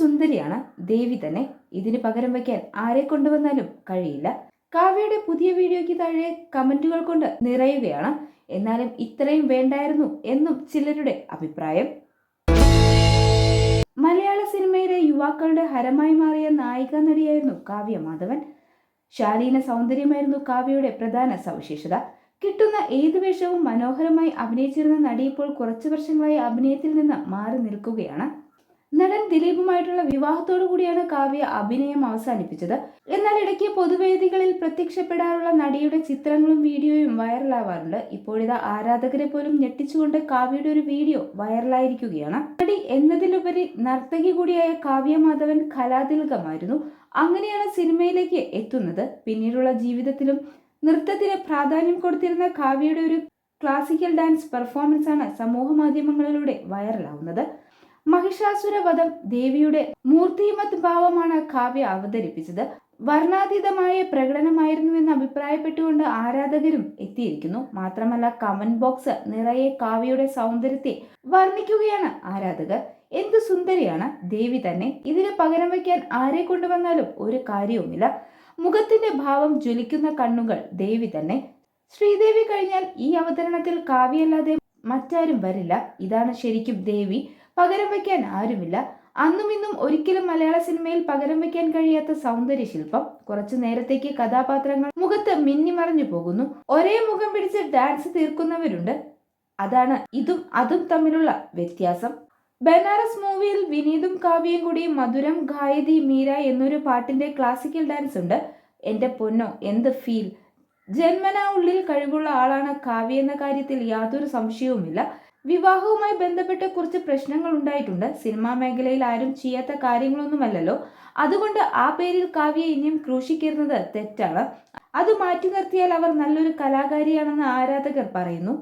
സുന്ദരിയാണ്. ദേവി തന്നെ ഇതിന് പകരം വയ്ക്കാൻ ആരെ കൊണ്ടുവന്നാലും കഴിയില്ല. കാവ്യയുടെ പുതിയ വീഡിയോയ്ക്ക് താഴെ കമന്റുകൾ കൊണ്ട് നിറയുകയാണ്. എന്നാലും ഇത്രയും വേണ്ടായിരുന്നു എന്നും ചിലരുടെ അഭിപ്രായം. മലയാള സിനിമയിലെ യുവാക്കളുടെ ഹരമായി മാറിയ നായിക നടിയായിരുന്നു കാവ്യ മാധവൻ. ശാലീന സൗന്ദര്യമായിരുന്നു കാവ്യയുടെ പ്രധാന സവിശേഷത. കിട്ടുന്ന ഏത് വേഷവും മനോഹരമായി അഭിനയിച്ചിരുന്ന നടി ഇപ്പോൾ കുറച്ചു വർഷങ്ങളായി അഭിനയത്തിൽ നിന്ന് മാറി നിൽക്കുകയാണ്. നടൻ ദിലീപുമായിട്ടുള്ള വിവാഹത്തോടു കൂടിയാണ് കാവ്യ അഭിനയം അവസാനിപ്പിച്ചത്. എന്നാൽ ഇടയ്ക്ക് പൊതുവേദികളിൽ പ്രത്യക്ഷപ്പെടാറുള്ള നടിയുടെ ചിത്രങ്ങളും വീഡിയോയും വൈറലാവാറുണ്ട്. ഇപ്പോഴിതാ ആരാധകരെ പോലും ഞെട്ടിച്ചുകൊണ്ട് കാവ്യയുടെ ഒരു വീഡിയോ വൈറലായിരിക്കുകയാണ്. നടി എന്നതിലുപരി നർത്തകി കൂടിയായ കാവ്യ മാധവൻ കലാതിലകമായിരുന്നു. അങ്ങനെയാണ് സിനിമയിലേക്ക് എത്തുന്നത്. പിന്നീടുള്ള ജീവിതത്തിലും നൃത്തത്തിന് പ്രാധാന്യം കൊടുത്തിരുന്ന കാവ്യയുടെ ഒരു ക്ലാസിക്കൽ ഡാൻസ് പെർഫോമൻസ് ആണ് സമൂഹ മാധ്യമങ്ങളിലൂടെ വൈറലാവുന്നത്. മഹിഷാസുര വധം ദേവിയുടെ മൂർത്തിമത് ഭാവമാണ് കാവ്യ അവതരിപ്പിച്ചത്. വർണാതീതമായ പ്രകടനമായിരുന്നുവെന്ന് അഭിപ്രായപ്പെട്ടുകൊണ്ട് ആരാധകരും എത്തിയിരിക്കുന്നു. മാത്രമല്ല കമന്റ് ബോക്സ് നിറയെ കാവ്യയുടെ സൗന്ദര്യത്തെ വർണിക്കുകയാണ് ആരാധകർ. എന്ത് സുന്ദരിയാണ് ദേവി തന്നെ. ഇതിന് പകരം വയ്ക്കാൻ ആരെ കൊണ്ടുവന്നാലും ഒരു കാര്യവുമില്ല. മുഖത്തിന്റെ ഭാവം ജ്വലിക്കുന്ന കണ്ണുകൾ ദേവി തന്നെ. ശ്രീദേവി കഴിഞ്ഞാൽ ഈ അവതരണത്തിൽ കാവ്യല്ലാതെ മറ്റാരും വരില്ല. ഇതാണ് ശരിക്കും ദേവി. പകരം വയ്ക്കാൻ ആരുമില്ല. അന്നും ഇന്നും ഒരിക്കലും മലയാള സിനിമയിൽ പകരം വയ്ക്കാൻ കഴിയാത്ത സൗന്ദര്യ ശില്പം കുറച്ചു നേരത്തേക്ക് കഥാപാത്രങ്ങൾ മുഖത്ത് മിന്നിമറഞ്ഞു പോകുന്നു. ഒരേ മുഖം പിടിച്ച് ഡാൻസ് തീർക്കുന്നവരുണ്ട്. അതാണ് ഇതും അതും തമ്മിലുള്ള വ്യത്യാസം. ബനാറസ് മൂവിയിൽ വിനീതും കാവ്യയും കൂടി മധുരം ഗായതി മീര എന്നൊരു പാട്ടിന്റെ ക്ലാസിക്കൽ ഡാൻസ് ഉണ്ട്. എന്റെ പൊന്നോ എന്ത് ഫീൽ ജന്മനാ ഉള്ളിൽ കഴിവുള്ള ആളാണ് കാവ്യ എന്ന കാര്യത്തിൽ യാതൊരു സംശയവുമില്ല. വിവാഹവുമായി ബന്ധപ്പെട്ട് കുറച്ച് പ്രശ്നങ്ങൾ ഉണ്ടായിട്ടുണ്ട്. സിനിമാ മേഖലയിൽ ആരും ചെയ്യാത്ത കാര്യങ്ങളൊന്നുമല്ലല്ലോ. അതുകൊണ്ട് ആ പേരിൽ കാവ്യ ഇനിയും ക്രൂശിക്കരുന്നത് തെറ്റാണ്. അത് മാറ്റി നിർത്തിയാൽ അവർ നല്ലൊരു കലാകാരിയാണെന്ന് ആരാധകർ പറയുന്നു.